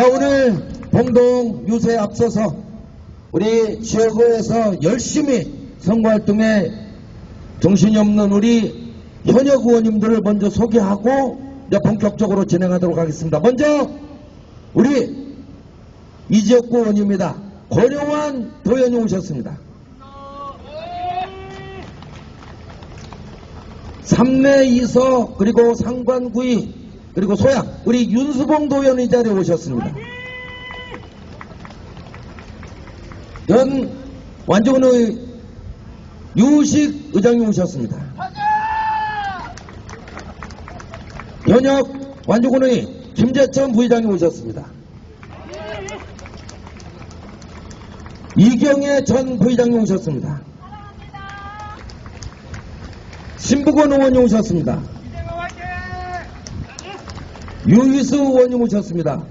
자, 오늘 봉동 유세에 앞서서 우리 지역구에서 열심히 선거활동에 정신이 없는 우리 현역 의원님들을 먼저 소개하고 이제 본격적으로 진행하도록 하겠습니다. 먼저 우리 이 지역구 의원입니다. 권영환 도현이 오셨습니다. 삼내 이서 그리고 상관구이 그리고 소양 우리 윤수봉 이 자리에 오셨습니다. 연 완주군의 유식 의장님 오셨습니다. 현역 완주군의 김재천 부의장님 오셨습니다. 이경혜 전 부의장님 오셨습니다. 신부권 의원님 오셨습니다. 유희수 의원님 오셨습니다.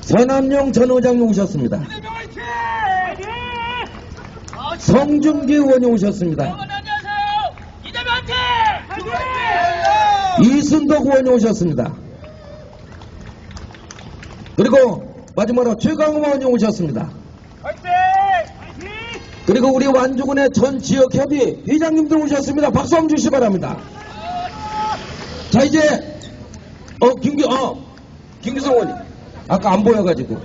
서남용 전 의장님 오셨습니다. 성준기 의원님 오셨습니다. 이순덕 의원님 오셨습니다. 그리고 마지막으로 최강호 의원님 오셨습니다. 그리고 우리 완주군의 전 지역 협의 회장님들 오셨습니다. 박수 한번 주시기 바랍니다. 자 이제 어 김기 어 김기성 의원님 아까 안 보여가지고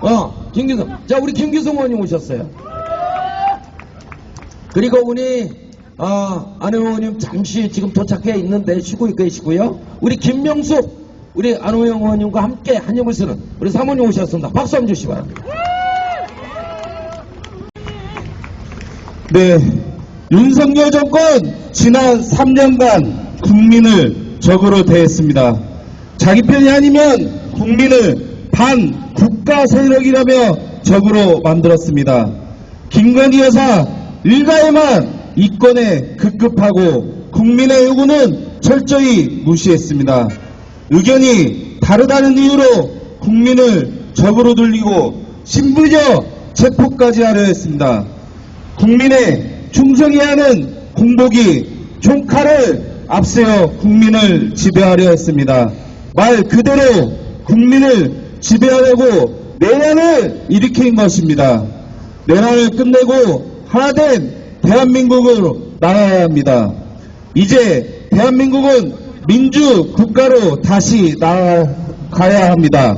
어 김기성 자 우리 김기성 의원님 오셨어요. 그리고 우리 어, 안혜 의원님 잠시 지금 도착해 있는데 쉬고 계시고요. 우리 김명숙 우리 안호영 의원님과 함께 한영을 쓰는 우리 사모님 오셨습니다. 박수 한번 주시기 바랍니다. 네, 윤석열 정권 지난 3년간 국민을 적으로 대했습니다. 자기 편이 아니면 국민을 반 국가 세력이라며 적으로 만들었습니다. 김건희 여사 일가에만 이권에 급급하고 국민의 요구는 철저히 무시했습니다. 의견이 다르다는 이유로 국민을 적으로 돌리고 신부적 체포까지 하려 했습니다. 국민의 충성해야 하는 공복이 총칼을 앞세워 국민을 지배하려 했습니다. 말 그대로 국민을 지배하려고 내란을 일으킨 것입니다. 내란을 끝내고 하나된 대한민국으로 나아야 합니다. 이제 대한민국은 민주 국가로 다시 나아가야 합니다.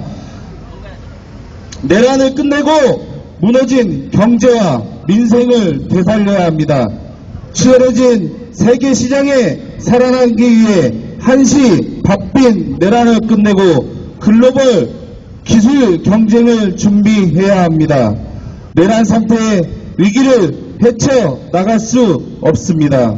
내란을 끝내고 무너진 경제와 민생을 되살려야 합니다. 치열해진 세계 시장에 살아나기 위해 한시 바쁜 내란을 끝내고 글로벌 기술 경쟁을 준비해야 합니다. 내란 상태의 위기를 헤쳐 나갈 수 없습니다.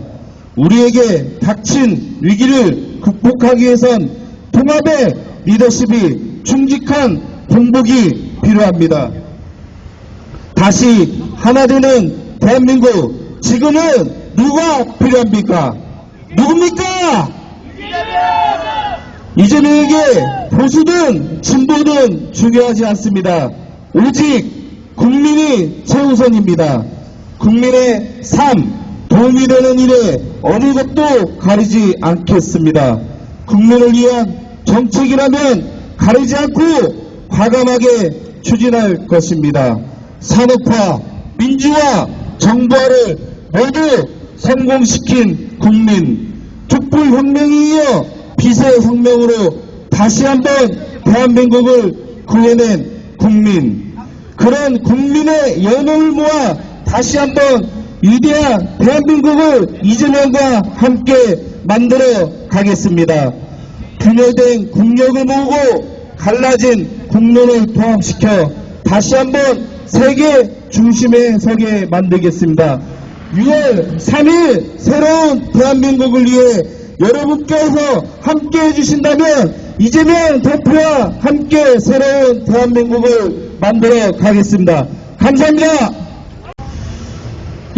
우리에게 닥친 위기를 극복하기 위해선 통합의 리더십이 충직한 공복이 필요합니다. 다시 하나 되는 대한민국 지금은 누가 필요합니까? 누굽니까? 이재명에게 보수든 진보든 중요하지 않습니다. 오직 국민이 최우선입니다. 국민의 삶, 도움이 되는 일에 어느 것도 가리지 않겠습니다. 국민을 위한 정책이라면 가리지 않고 과감하게 추진할 것입니다. 산업화, 민주화, 정부화를 모두 성공시킨 국민, 촛불혁명이 이어 비세혁명으로 다시 한번 대한민국을 구해낸 국민, 그런 국민의 연호를 모아 다시 한번 위대한 대한민국을 이재명과 함께 만들어 가겠습니다. 분열된 국력을 모으고 갈라진 국론을 통합시켜 다시 한번 세계 중심에 서게 만들겠습니다. 6월 3일 새로운 대한민국을 위해 여러분께서 함께 해주신다면 이재명 대표와 함께 새로운 대한민국을 만들어 가겠습니다. 감사합니다.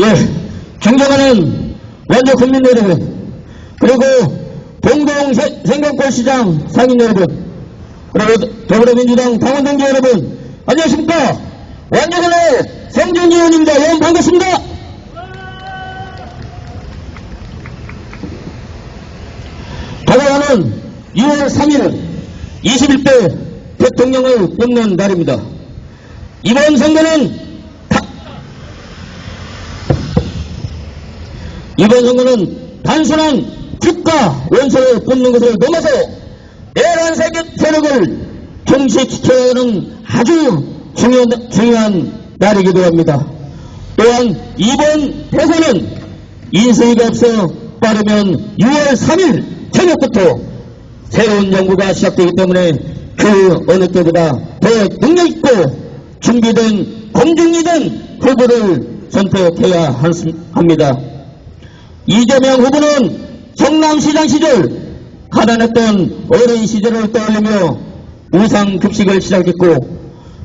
예, 존경하는 원조 국민 여러분, 그리고 세- 생강골 시장 상인 여러분, 그리고 더불어민주당 당원 동지 여러분, 안녕하십니까? 완주군의 성준지 의원입니다. 여러분 반갑습니다. 다가 오는 2월 3일은 21대 대통령을 뽑는 날입니다. 이번 선거는 다- 이번 선거는 단순한 국가 원수를 뽑는 것을 넘어서 내란 세계 세력을 종식시켜야 하는 아주 중요한, 중요한 날이기도 합니다. 또한 이번 대선은 인쇄가 없어 빠르면 6월 3일 저녁부터 새로운 정부가 시작되기 때문에 그 어느 때보다 더 능력있고 준비된 공중이된 후보를 선택해야 합니다. 이재명 후보는 성남시장 시절 가난했던 어린 시절을 떠올리며 우상급식을 시작했고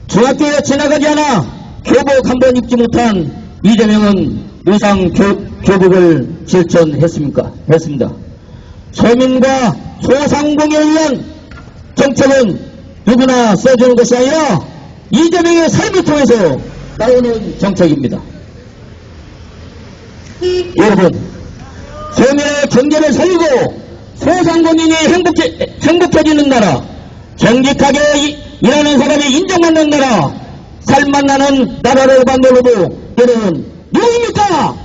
중학교에 지나가지 않아 교복 한 번 입지 못한 이재명은 우상 교, 교복을 실천했습니까? 했습니다. 서민과 소상공에 의한 정책은 누구나 써주는 것이 아니라 이재명의 삶을 통해서 나오는 정책입니다. 여러분, 서민의 경제를 살리고 소상공인이 행복해, 행복해지는 나라, 정직하게 이- 일하는 사람이 인정받는 나라, 살만 나는 나라를 만들어도 여러분, 누구입니까?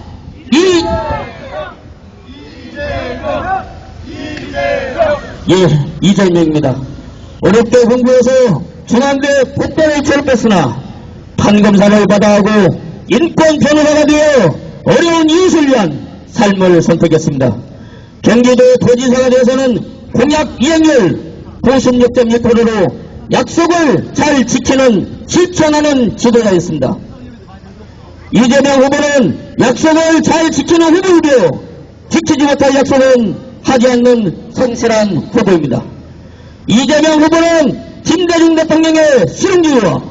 이, 예, 이재명입니다. 어렵게 공부해서 중앙대 복도를 졸업했으나 판검사를 받아하고 인권 변호사가 되어 어려운 이웃을 위한 삶을 선택했습니다. 경기도 도지사가 되어서는 공약 이행률 96.2%로 약속을 잘 지키는 실천하는 지도자였습니다. 이재명 후보는 약속을 잘 지키는 후보이며 지키지 못할 약속은 하지 않는 성실한 후보입니다. 이재명 후보는 김대중 대통령의 실용주의와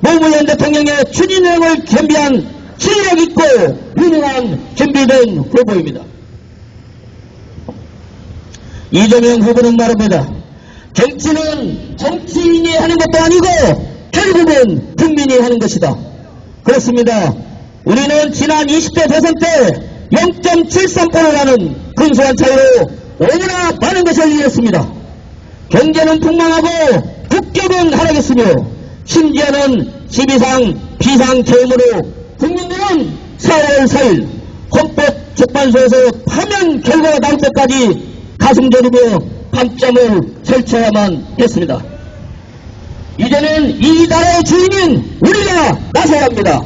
노무현 대통령의 추진력을 겸비한 실력 있고 유능한 준비된 후보입니다. 이재명 후보는 말합니다. 정치는 정치인이 하는 것도 아니고 결국은 국민이 하는 것이다. 그렇습니다. 우리는 지난 20대 대선 때 0.73%라는 근소한 차이로 너무나 많은 것을 이뤘습니다. 경제는 폭망하고 국격은 하락했으며 심지어는 12상 비상계엄으로 국민들은 4월 4일 헌법 재판소에서 파면 결과가 나올 때까지 가슴 저리며 밤잠을 설쳐야만 했습니다. 이제는 이 나라의 주인인 우리가 나서야 합니다.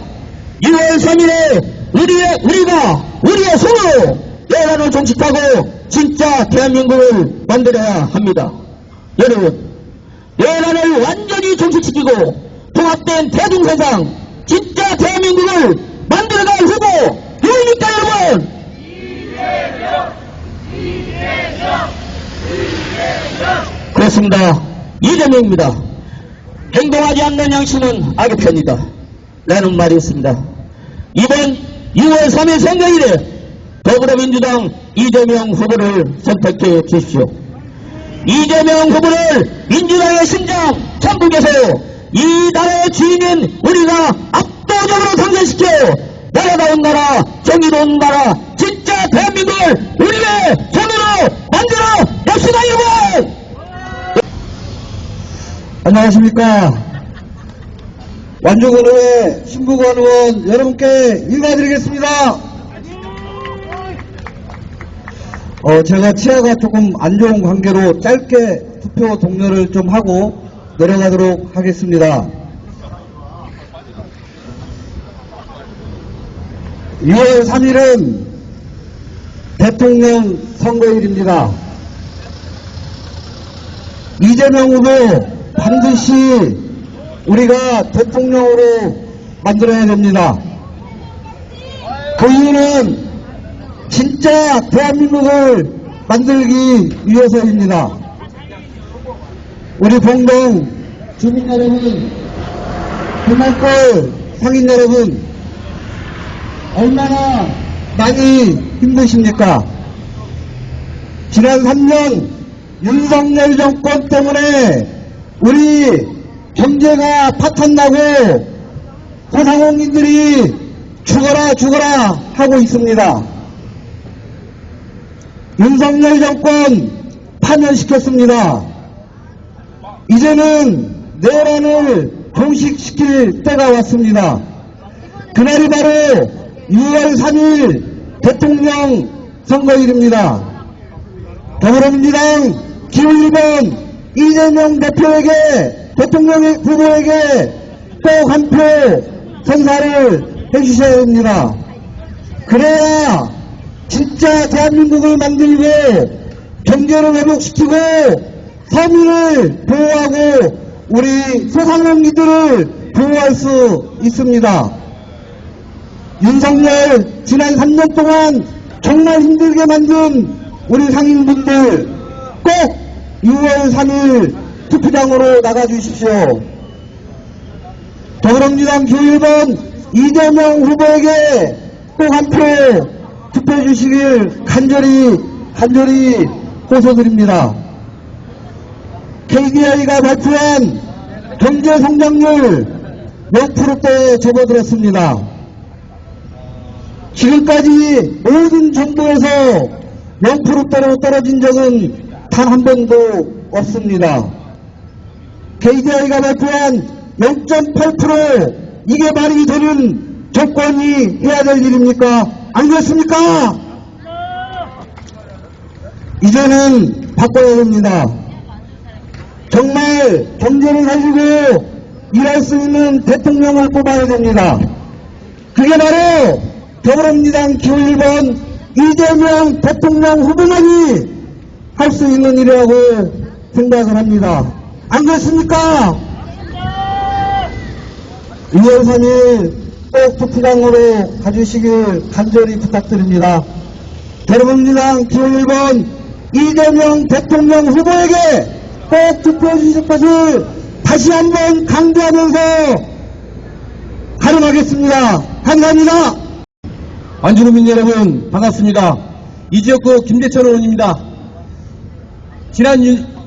6월 3일에 우리의, 우리가 우리의 손으로 내란을 종식하고 진짜 대한민국을 만들어야 합니다. 여러분, 내란을 완전히 종식시키고 통합된 대중세상 진짜 대한민국을 만들어갈 후보 누구입니까 여러분? 그렇습니다. 이재명입니다. 행동하지 않는 양심은 악의 편이다. 라는 말이 있습니다. 이번 6월 3일 선거일에 더불어민주당 이재명 후보를 선택해 주십시오. 이재명 후보를 민주당의 심장 전국에서 이 나라의 주인인 우리가 압도적으로 당선시켜 나라다운 나라, 정의로운 나라, 진짜 대한민국을 우리의 손으로 만들어 냅시다 여러분! 안녕하십니까. 완주군의 신부관 의원 여러분께 인사드리겠습니다. 어, 제가 치아가 조금 안 좋은 관계로 짧게 투표 독려를 좀 하고 내려가도록 하겠습니다. 6월 3일은 대통령 선거일입니다. 이재명 후보 반드시 우리가 대통령으로 만들어야 됩니다. 그 이유는 진짜 대한민국을 만들기 위해서입니다. 우리 공동 주민 여러분, 금할골 상인 여러분, 얼마나 많이 힘드십니까? 지난 3년 윤석열 정권 때문에 우리 경제가 파탄나고 소상공인들이 죽어라 죽어라 하고 있습니다. 윤석열 정권 파면시켰습니다. 이제는 내란을 종식시킬 때가 왔습니다. 그날이 바로 6월 3일 대통령 선거일입니다. 더불어민주당 기호 1번 이재명 대표에게 대통령 후보에게 꼭 한 표 선사를 해주셔야 됩니다. 그래야 진짜 대한민국을 만들고 경제를 회복시키고 서민을 보호하고 우리 소상공인들을 보호할 수 있습니다. 윤석열 지난 3년 동안 정말 힘들게 만든 우리 상인분들 꼭 6월 3일 투표장으로 나가주십시오. 더불어민주당 교 1번 이재명 후보에게 꼭 한 표 투표해 주시길 간절히 간절히 호소드립니다. KDI가 발표한 경제 성장률 몇 프로대에 접어들었습니다. 지금까지 모든 정부에서 0%대로 떨어진 적은 단 한 번도 없습니다. KDI가 발표한 0.8% 이게 말이 되는 정권이 해야 될 일입니까? 안 그렇습니까? 이제는 바꿔야 됩니다. 정말 경제를 살리고 일할 수 있는 대통령을 뽑아야 됩니다. 그게 바로 더불어민주당 기호 1번 이재명 대통령 후보만이 할 수 있는 일이라고 생각을 합니다. 안 그렇습니까? 2월 3일 꼭 투표장으로 가주시길 간절히 부탁드립니다. 더불어민주당 기호 1번 이재명 대통령 후보에게 꼭 투표해 주실 것을 다시 한번 강조하면서 발언하겠습니다. 감사합니다. 안주국민 여러분 반갑습니다. 이 지역구 김대천 의원입니다. 지난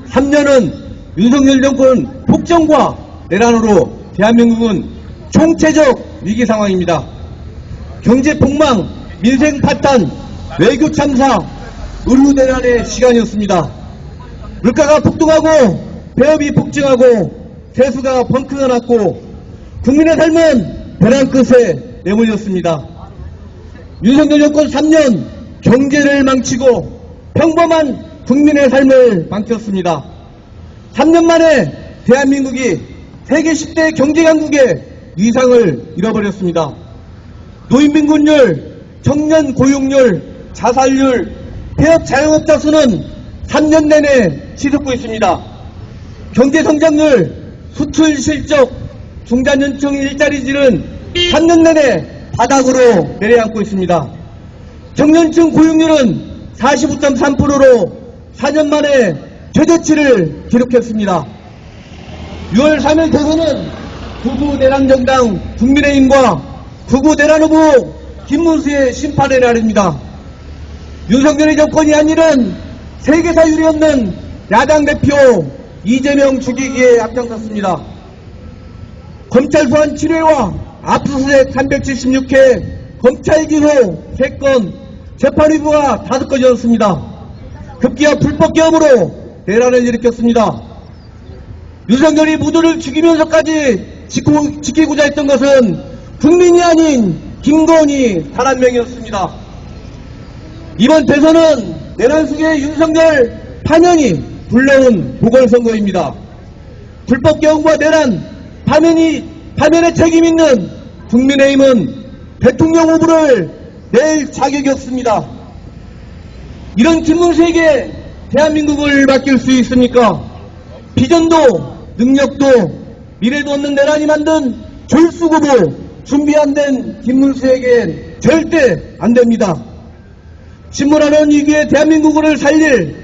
3년은 윤석열 정권 폭정과 내란으로 대한민국은 총체적 위기 상황입니다. 경제 폭망, 민생 파탄, 외교 참사, 의료 내란의 시간이었습니다. 물가가 폭등하고 배업이 폭증하고 세수가 펑크가 났고 국민의 삶은 벼랑 끝에 내몰렸습니다. 윤석열 정권 3년 경제를 망치고 평범한 국민의 삶을 망쳤습니다. 3년 만에 대한민국이 세계 10대 경제강국의 위상을 잃어버렸습니다. 노인빈곤율, 청년 고용률, 자살률, 폐업 자영업자 수는 3년 내내 치솟고 있습니다. 경제 성장률, 수출 실적, 중장년층 일자리질은 3년 내내 바닥으로 내려앉고 있습니다. 청년층 고용률은 45.3%로 4년 만에 최저치를 기록했습니다. 6월 3일 대선은 구구 내란정당 국민의힘과 구구 내란 후보 김문수의 심판의 날입니다. 윤석열의 정권이 한 일은 세계사 유례 없는 야당 대표 이재명 죽이기에 앞장섰습니다. 검찰 소환 7회와 압수수색 376회 검찰 기소 3건 재판 의부가 5건이었습니다. 급기야 불법 계엄으로 대란을 일으켰습니다. 윤석열이 무도를 죽이면서까지 지키고, 지키고자 했던 것은 국민이 아닌 김건희 단 한 명이었습니다. 이번 대선은 내란 속의 윤석열 파면이 불러온 보궐선거입니다. 불법 개헌과 내란, 파면이, 파면의 책임 있는 국민의힘은 대통령 후보를 낼 자격이 없습니다. 이런 김문수에게 대한민국을 맡길 수 있습니까? 비전도, 능력도, 미래도 없는 내란이 만든 졸수구도 준비 안 된 김문수에겐 절대 안 됩니다. 신문하는 위기에 대한민국을 살릴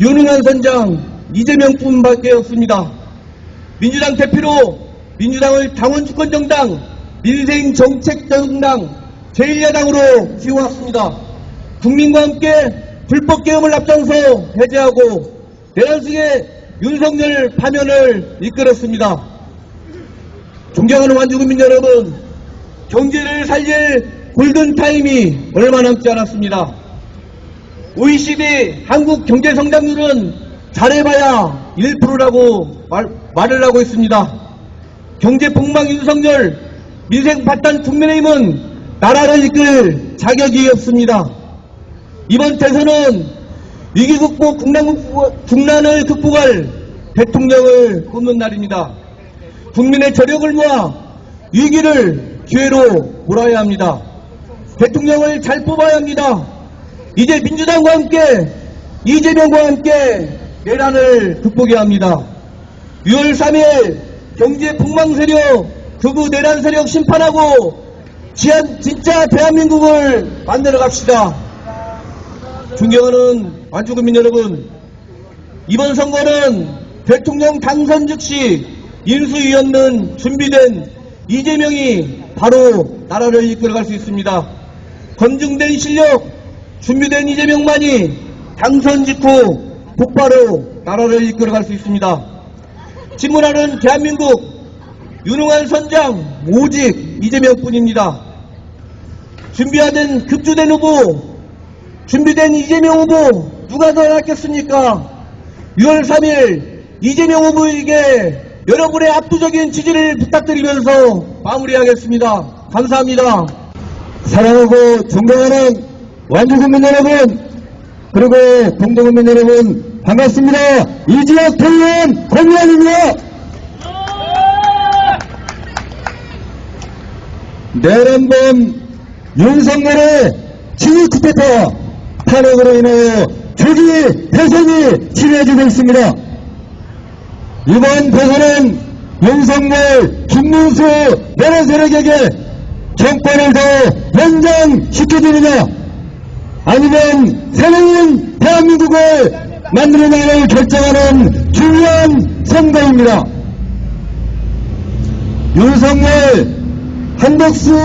유능한 선장 이재명뿐밖에 없습니다. 민주당 대표로 민주당을 당원주권 정당, 민생 정책 정당, 제1야당으로 키워왔습니다. 국민과 함께 불법 계엄을 앞장서 해제하고 내란 속의 윤석열 파면을 이끌었습니다. 존경하는 완주국민 여러분, 경제를 살릴 골든타임이 얼마 남지 않았습니다. OECD 한국 경제 성장률은 잘해봐야 1%라고 말, 말을 하고 있습니다. 경제 폭망 윤석열, 민생 발단 국민의힘은 나라를 이끌 자격이 없습니다. 이번 대선은 위기 극복, 국난 국난을 극복할 대통령을 뽑는 날입니다. 국민의 저력을 모아 위기를 기회로 몰아야 합니다. 대통령을 잘 뽑아야 합니다. 이제 민주당과 함께 이재명과 함께 내란을 극복해야 합니다. 6월 3일 경제 폭망 세력, 극우 내란 세력 심판하고 진짜 대한민국을 만들어 갑시다. 존경하는 완주국민 여러분, 이번 선거는 대통령 당선 즉시 인수위 없는 준비된 이재명이 바로 나라를 이끌어갈 수 있습니다. 검증된 실력, 준비된 이재명만이 당선 직후 곧바로 나라를 이끌어갈 수 있습니다. 친문하는 대한민국 유능한 선장 오직 이재명뿐입니다. 준비하된 급조된 후보, 준비된 이재명 후보 누가 더 낫겠습니까? 6월 3일 이재명 후보에게 여러분의 압도적인 지지를 부탁드리면서 마무리하겠습니다. 감사합니다. 사랑하고 존경하는 완주국민 여러분, 그리고 동동국민 여러분, 반갑습니다. 이지혁 대의원 권위원입니다. 내란범 윤석열의 지휘 쿠데타 탄핵으로 인하여 조기 대선이 치러지고 있습니다. 이번 대선은 윤석열, 김문수 내란 세력에게 정권을 더 연장시켜주느냐 아니면 새로운 대한민국을 만들어내를 결정하는 중요한 선거입니다. 윤석열, 한덕수,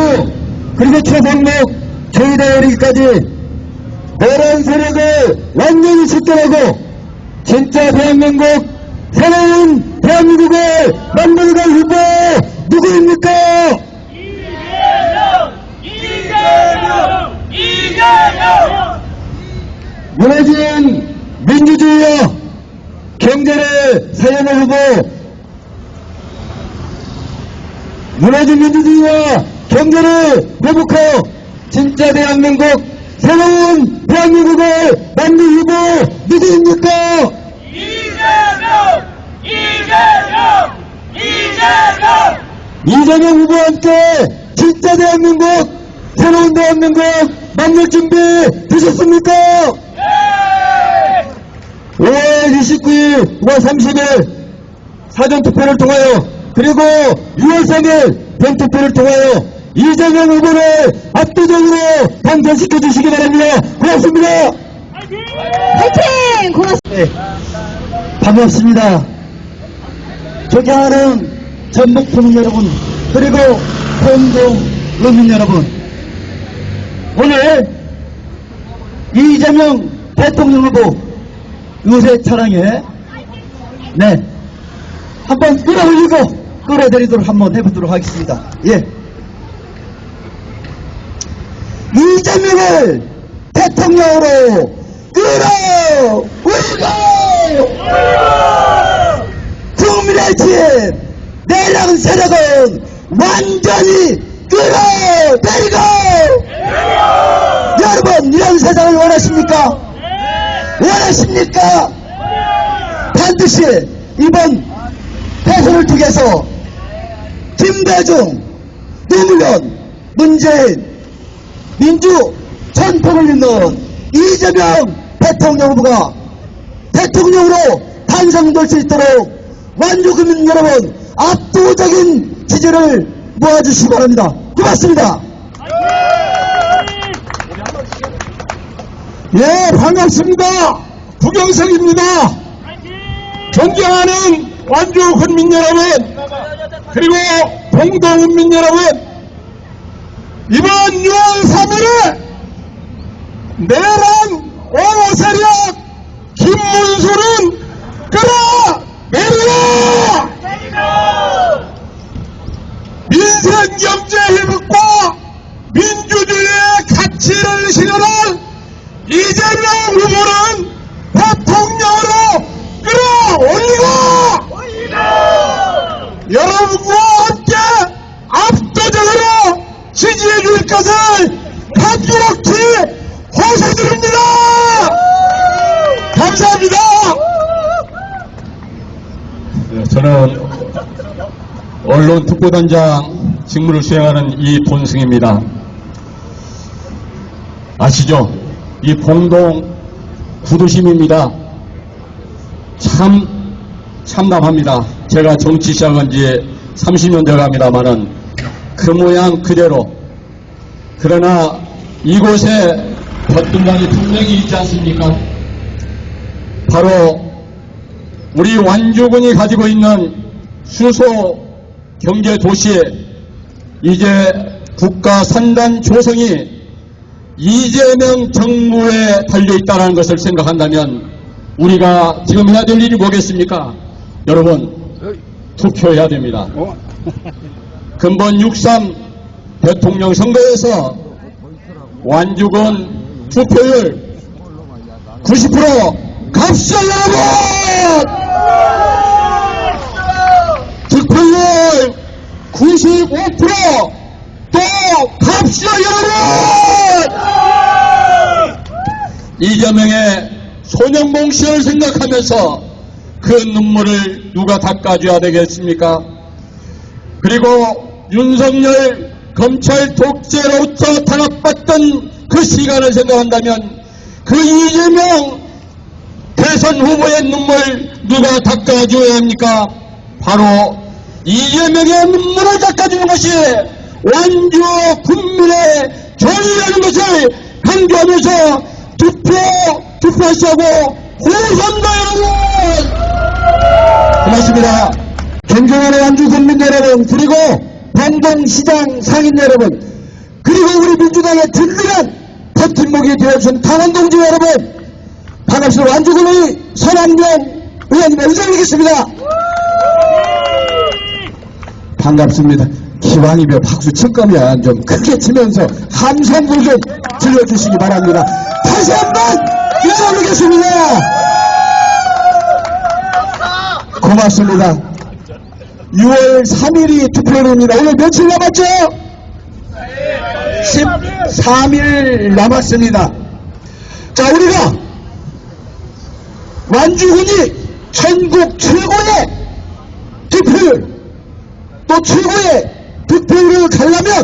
그리고 최상목, 조희대 이르기까지 내란 세력을 완전히 집결하고 진짜 대한민국, 새로운 대한민국을 만들어갈 후보 누구입니까? 이재명! 이재명! 이재명! 무너진 민주주의와 경제를 살려낼 후보 무너진 민주주의와 경제를 회복하여 진짜 대한민국 새로운 대한민국을 만들 후보 누구입니까? 이재명! 이재명! 이재명! 이재명 후보와 함께 진짜 대한민국 새로운 대한민국 만들 준비 되셨습니까? 네! 5월 29일, 5월 30일 사전투표를 통하여 그리고 6월 3일 본투표를 통하여 이재명 후보를 압도적으로 당선시켜 주시기 바랍니다. 고맙습니다. 파이팅! 고맙습니다. 네, 반갑습니다. 존경하는 전북 국민 여러분 그리고 홍동 국민 여러분 오늘 이재명 대통령 후보 요새 차량에 네 한번 끌어올리고 끌어들이도록 한번 해보도록 하겠습니다. 예. 이재명을 대통령으로 끌어올리고 팀 내랑 세력은 완전히 끌어내리고 여러분 이런 세상을 원하십니까? 원하십니까? 반드시 이번 대선을 통해서 김대중, 노무현, 문재인, 민주 전통을 잇는 이재명 대통령 후보가 대통령으로 탄생될 수 있도록 완주국민 여러분 압도적인 지지를 모아주시기 바랍니다. 고맙습니다. 예, 반갑습니다. 부경석입니다. 존경하는 완주 국민 여러분, 그리고 동동국민 여러분, 이번 6월 3일에 내란 오호 세력 김문수는 끌어내려! 경제 회복과 민주주의의 가치를 실현할 이재명 후보는 대통령으로 끌어 올리고 여러분과 함께 압도적으로 지지해 줄 것을 간곡히 호소드립니다. 감사합니다. 네, 저는 언론 특보단장 직무를 수행하는 이 본승입니다. 아시죠? 이 봉동 구도심입니다. 참 참담합니다. 제가 정치 시작한 지 30년 돼갑니다마는 그 모양 그대로 그러나 이곳에 버튼장이 분명히 있지 않습니까? 바로 우리 완주군이 가지고 있는 수소 경제 도시에 이제 국가 산단 조성이 이재명 정부에 달려 있다는 것을 생각한다면 우리가 지금 해야 될 일이 뭐겠습니까? 여러분 투표해야 됩니다. 근본 6.3 대통령 선거에서 완주군 투표율 90% 갑시다 여러분! 득표율 95%또 갑시다 여러분! 이재명의 소년봉 씨를 생각하면서 그 눈물을 누가 닦아줘야 되겠습니까? 그리고 윤석열 검찰 독재로부터 탄압받던 그 시간을 생각한다면 그 이재명 대선 후보의 눈물 누가 닦아줘야 합니까? 바로 이재명의 눈물을 닦아주는 것이 완주 국민의 정의라는 것을 강조하면서 투표, 투표하시고 호선다 여러분! 고맙습니다. 존경하는 완주 국민 여러분, 그리고 방동시장 상인 여러분, 그리고 우리 민주당의 든든한 버팀목이 되어준 당원동지 여러분, 반갑습니다. 완주군의 선한경 의원님의 의장이겠습니다. 반갑습니다. 기왕이며 박수 칠 거면 좀 크게 치면서 함성도 좀 들려주시기 바랍니다. 다시 한번 인사 올리겠습니다. 고맙습니다. 6월 3일이 투표일입니다. 오늘 며칠 남았죠? 13일 남았습니다. 자, 우리가 완주군이 전국 최고의 투표율, 또 최고의 득표율을 가려면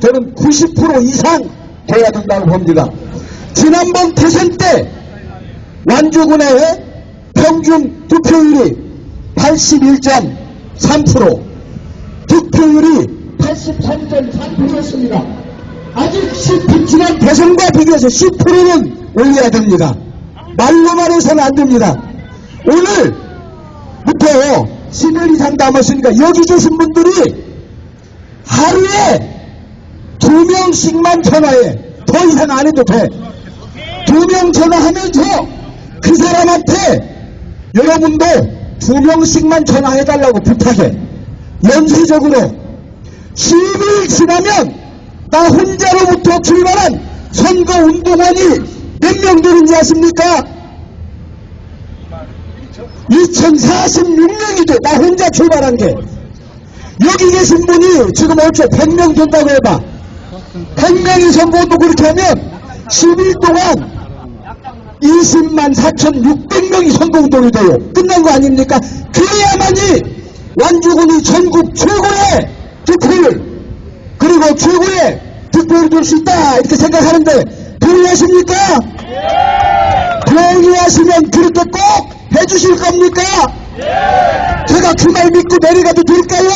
저는 90% 이상 돼야 된다고 봅니다. 지난번 대선 때 완주군의 평균 득표율이 81.3%, 득표율이 83.3%였습니다. 아직 10, 지난 대선과 비교해서 10%는 올려야 됩니다. 말로만 해서는 안 됩니다. 오늘부터 10일 이상 남았으니까 여기 계신 분들이 하루에 두 명씩만 전화해. 더 이상 안 해도 돼. 두 명 전화하면서 그 사람한테 여러분도 두 명씩만 전화해달라고 부탁해. 연쇄적으로 10일 지나면 나 혼자로부터 출발한 선거운동원이 몇 명 되는지 아십니까? 2046명이 돼. 나 혼자 출발한 게. 여기 계신 분이 지금 얼추 100명 된다고 해봐. 100명이 선거운동 그렇게 하면 10일 동안 20만 4,600명이 선거운동이 돼요. 끝난 거 아닙니까? 그래야만이 완주군이 전국 최고의 득표율 그리고 최고의 득표율을 줄수 있다 이렇게 생각하는데 동의하십니까? 동의하시면 그렇게 꼭 해주실 겁니까? 제가 그 말 믿고 내려가도 될까요?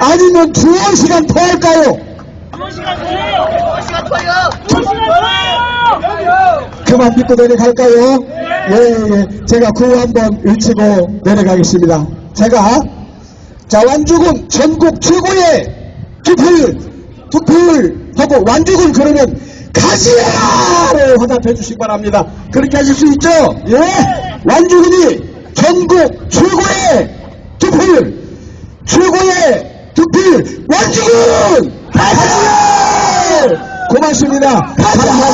아니면 두어 시간 더 할까요? 그만 믿고 내려갈까요? 예, 예. 제가 구호 한번 외치고 내려가겠습니다. 제가, 자, 완주군 전국 최고의 투표율, 투표율 하고 완주군 그러면 가지야를 화답해 주시기 바랍니다. 그렇게 하실 수 있죠? 예. 완주군이 전국 최고의 투표율, 최고의 투표율, 완주군! 고맙습니다. 감사합니다.